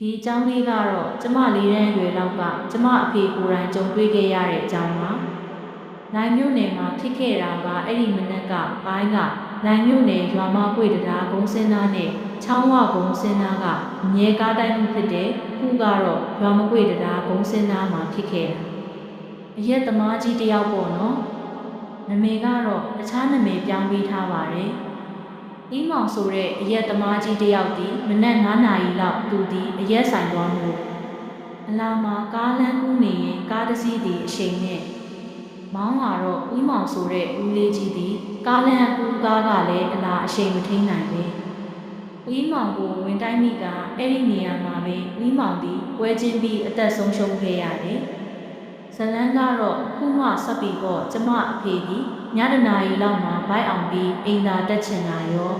ဒီအကြောင်းလေးကတော့ကျမလေးတန်းရွယ်လောက်ကကျမအဖေကိုယ်တိုင်ကြုံတွေ့ခဲ့ရတဲ့အကြောင်းပါ။နိုင်မြို့နယ်မှာဖြစ်ခဲ့တာကအဲ့ဒီမနက်ကပိုင်းကနိုင်မြို့နယ်ရွာမကွေတရားဂုံစင်းသားနဲ့ချောင်းဝဂုံစင်းသားကအမြဲကားတိုင်းမှုဖြစ်တဲ့ခုကတော့ရွာမကွေတရားဂုံစင်းသားမှာဖြစ်ခဲ့တာ။အရက်သမားကြီးတစ်ယောက်ပေါ့နော်။နမေကတော့တခြားနမေပြောင်းပေးထားပါတယ်။ အီးမောင်ဆိုတဲ့အရက်သမားကြီးတစ်ယောက်ဒီမနက်9နာရီလောက်သူဒီအရက်ဆိုင်သွားမှုအလာမှာကားလမ်းကူးနေရင်ကားတစ်စီးဒီအချိန်နဲ့မောင်းလာတော့အီးမောင်ဆိုတဲ့ဦးလေးကြီးဒီကားလမ်းကူးကားကလည်းအလားအချိန်မထိန်နိုင်ပဲအီးမောင်ကိုဝင်တိုင်းမိကအဲ့ဒီနေရာမှာပဲအီးမောင်ဒီပွဲချင်းပြီးအသက်ဆုံးရှုံးခဲ့ရတယ် ဇလန်းကတော့ခုမှဆက်ပြီးတော့ကျမအဖေဒီညတနာရီလောက်မှာဘိုက်အောင်ပြီးအိမ်သာတက်ချင်တာရော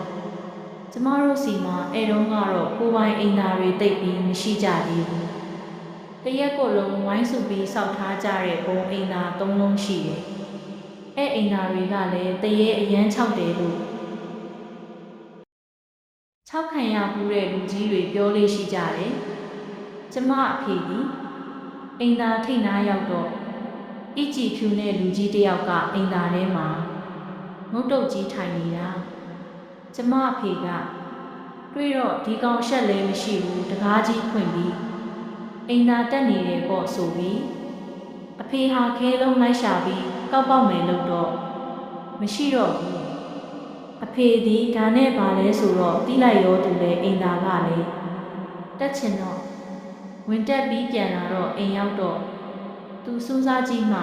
ကျမတို့စီမှာအဲ့တုန်းကတော့ကိုယ်ပိုင်အိမ်သာတွေတိတ်ပြီးမရှိကြသေးဘူး။တရက်ကိုလုံးဝိုင်းစုပြီးစောက်ထားကြတဲ့ဘုံအိမ်သာ၃လုံးရှိတယ်။အဲ့အိမ်သာတွေကလည်းတရေအရန်၆တယ်လို့၆ခံရဘူးတဲ့လူကြီးတွေပြောလေးရှိကြတယ်။ကျမအဖေဒီ အိမ်သာထိတ်နာရောက်တော့အကြည့်ဖြူနဲ့လူကြီးတယောက်ကအိမ်သာထဲမှာငုတ်တုတ်ကြီးထိုင်နေတာ။ကျမအဖေကတွေ့တော့ဒီကောင်ရှက်လဲမရှိဘူးတကားကြီးဖွင့်ပြီးအိမ်သာတက်နေတယ်ပေါ့ဆိုပြီးအဖေဟာခဲလုံးလိုက်ရှာပြီးကောက်ပေါက်မယ်လို့တော့မရှိတော့ဘူးအဖေဒီဒါနဲ့ပါလဲဆိုတော့တီးလိုက်ရောသူလဲအိမ်သာကလည်းတက်ချင်တော့ ဝင်တက်ပြီးပြန်လာတော့အိမ်ရောက်တော့သူစူးစားကြည့်မှ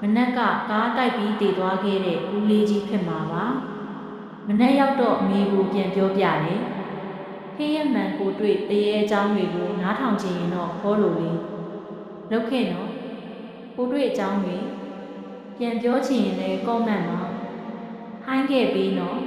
မနက်ကကားတိုက်ပြီးတည်သွားခဲ့တဲ့ဦးလေးကြီးဖြစ်မှာပါမနေ့ရောက်တော့အမေကိုပြန်ပြောပြတယ်။ဖေးရမှန်ကိုတွေ့တရေအကြောင်းတွေကိုနားထောင်ချင်ရင်တော့ဟောလို့လေ။လောက်ခဲ့နော်။ကိုတွေ့အကြောင်းတွေပြန်ပြောချင်ရင်လည်းကောမန့်ပါ။ဟိုင်းခဲ့ပြီးနော်